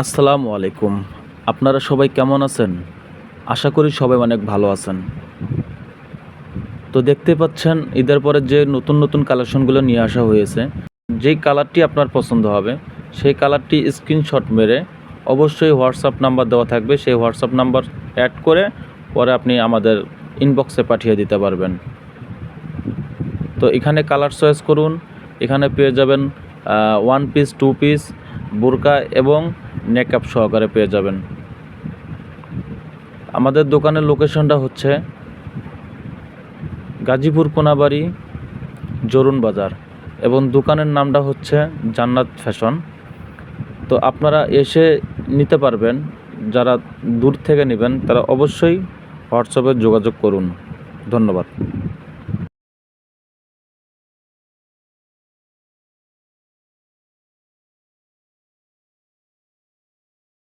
আসসালামু আলাইকুম। আপনারা সবাই কেমন আছেন? আশা করি সবাই অনেক ভালো আছেন। তো দেখতে পাচ্ছেন, ঈদের পরে যে নতুন নতুন কালেকশনগুলো নিয়ে আসা হয়েছে, যেই কালারটি আপনার পছন্দ হবে, সেই কালারটি স্ক্রিনশট মেরে অবশ্যই হোয়াটসঅ্যাপ নাম্বার দেওয়া থাকবে। সেই হোয়াটসঅ্যাপ নাম্বার অ্যাড করে পরে আপনি আমাদের ইনবক্সে পাঠিয়ে দিতে পারবেন। তো এখানে কালার চয়েস করুন। এখানে পেয়ে যাবেন ওয়ান পিস টু পিস বোরকা এবং নেকআপ সহকারে পেয়ে যাবেন। আমাদের দোকানের লোকেশনটা হচ্ছে গাজীপুর কোনাবাড়ি, জরুন বাজার এবং দোকানের নামটা হচ্ছে জান্নাত ফ্যাশন। তো আপনারা এসে নিতে পারবেন, যারা দূর থেকে নেবেন তারা অবশ্যই হোয়াটসঅ্যাপে যোগাযোগ করুন। ধন্যবাদ।